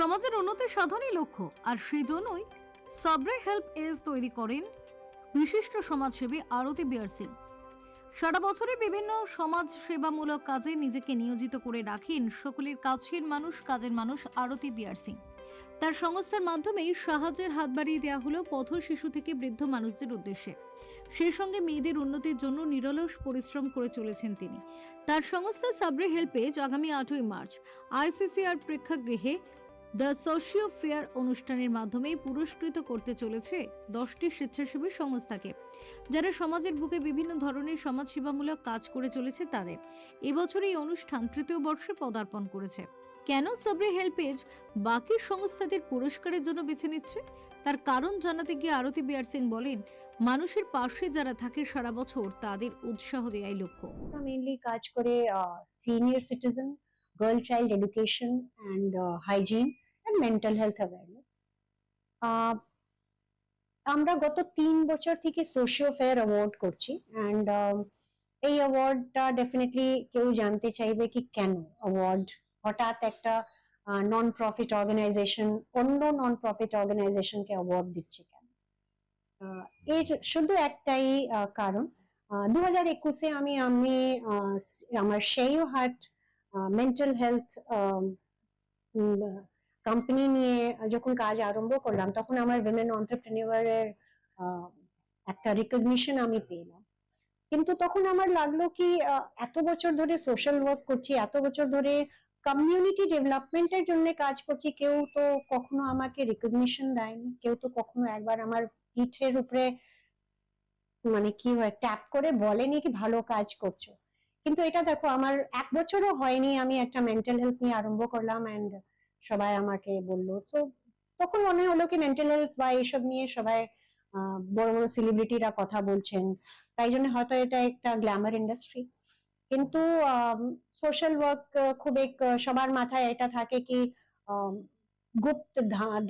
সমাজের উন্নতি সাধনই লক্ষ্য, আর সেই জন্যই সাবরে হেল্প এজ তৈরি করেন বিশিষ্ট সমাজসেবী আরতি বিয়ার সিং সারা বছরে বিভিন্ন সমাজ সেবামূলক কাজে নিজেকে নিয়োজিত করে রাখেন সকলের কাছের মানুষ, কাজের মানুষ আরতি বিয়ার সিং তার সংস্থার মাধ্যমেই সাহায্যের হাত বাড়িয়ে দেওয়া হলো পথ শিশু থেকে বৃদ্ধ মানুষদের উদ্দেশ্যে। সেই সঙ্গে মেয়েদের উন্নতির জন্য নিরলস পরিশ্রম করে চলেছেন তিনি। তার সংস্থা সাবরে হেল্পেজ আগামী আটই মার্চ আইসিসিআর প্রেক্ষাগৃহে দ্য সোশিও ফেয়ার অনুষ্ঠানের মাধ্যমে পুরস্কৃত করতে চলেছে দশটি স্বেচ্ছাসেবী সংস্থাকে, যারা সমাজের বুকে বিভিন্ন ধরনের সমাজসেবামূলক কাজ করে চলেছে তাদের। এবছর এই অনুষ্ঠান তৃতীয় বর্ষে পদার্পণ করেছে। কেন সাবরে হেল্পেজ বাকি সংস্থাদের পুরস্কারের জন্য বেছে নিচ্ছে? তার কারণ জানাতে গিয়ে আরতি বিয়ার সিং বলেন, মানুষের পাশে যারা থাকে সারা বছর তাদের উৎসাহ দেয়াই লক্ষ্য। মেইনলি কাজ করে senior citizen girl child education and hygiene and mental health awareness আমরা গত তিন বছর থেকে সোশিও ফেয়ার অ্যাওয়ার্ড করছি অ্যান্ড এই অ্যাওয়ার্ডটা ডেফিনেটলি কেউ জানতে চাইবে কি কেন অ্যাওয়ার্ড হঠাৎ একটা নন প্রফিট অর্গানাইজেশন অন্য নন প্রফিট অর্গানাইজেশনকে অ্যাওয়ার্ড দিচ্ছে কেন? এর শুধু একটাই কারণ দু হাজার একুশে আমি আমি আমার সেইও হার্ট মেন্টাল হেলথ কোম্পানি নিয়ে যখন কাজ আরম্ভ করলাম, তখন আমার উইমেন অন্টারপ্রেনিউয়ারের একটা রিকগনিশন আমি পেলাম। কিন্তু তখন আমার লাগল কি এত বছর ধরে সোশ্যাল ওয়ার্ক করছি, এত বছর ধরে কমিউনিটি ডেভেলপমেন্টের জন্য কাজ করছি, কেউ তো কখনো আমাকে রিকগনিশন দেয়নি, কেউ তো কখনো একবার আমার পিঠের উপরে মানে কি হয় ট্যাপ করে বলেনি কি ভালো কাজ করছ। কিন্তু এটা দেখো, আমার এক বছরও হয়নি আমি একটা মেন্টাল হেলথ নিয়ে আরম্ভ করলাম এন্ড সবাই আমাকে বলল। তো তখন মনে হলো কি মেন্টাল হেলথ বা এইসব নিয়ে সবাই বড় বড় সেলিব্রিটিরা কথা বলছেন। তাই জন্য হয়তো এটা একটা গ্ল্যামার ইন্ডাস্ট্রি কিন্তু সোশ্যাল ওয়ার্ক খুব এক, সবার মাথায় এটা থাকে কি গুপ্ত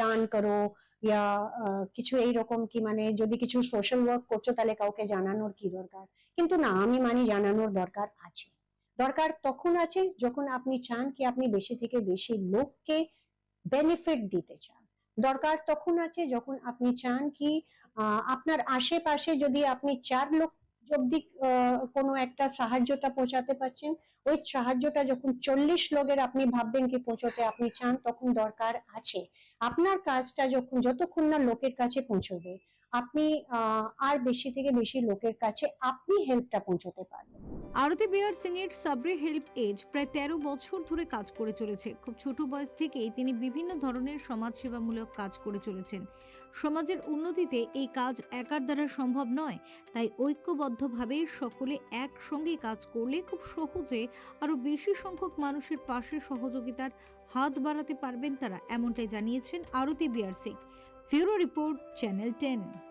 দান করো ইয়া কিছু এইরকম কি মানে যদি কিছু সোশ্যাল ওয়ার্ক করছ তাহলে কাউকে জানানোর কি দরকার? কিন্তু না, আমি মানি জানানোর দরকার আছে। দরকার তখন আছে যখন আপনি চান কি আপনি বেশি থেকে বেশি লোককে বেনিফিট দিতে চান। দরকার তখন আছে যখন আপনি চান কি আপনার আশেপাশে যদি আপনি চার লোক অব্দি কোনো একটা সাহায্যটা পৌঁছাতে পারছেন। ওই সাহায্যটা যখন চল্লিশ লোকের আপনি ভাববেন কি পৌঁছতে আপনি চান, তখন দরকার আছে। আপনার কাজটা যখন, যতক্ষণ না লোকের কাছে পৌঁছবে আপনি আর বেশি থেকে বেশি লোকের কাছে আপনি হেল্পটা পৌঁছতে পারবেন। আরতি বিহার সিং এর সাবরে হেল্প এজ প্রায় তেরো বছর ধরে কাজ করে চলেছে। খুব ছোট বয়স থেকেই তিনি বিভিন্ন ধরনের সমাজসেবামূলক কাজ করে চলেছেন। সমাজের উন্নতিতে এই কাজ একার দ্বারা সম্ভব নয়, তাই ঐক্যবদ্ধভাবে সকলে একসঙ্গে কাজ করলে খুব সহজে আরও বেশি সংখ্যক মানুষের পাশে সহযোগিতার হাত বাড়াতে পারবেন তারা, এমনটাই জানিয়েছেন আরতি Bihar Singh. Furo Report, Channel 10.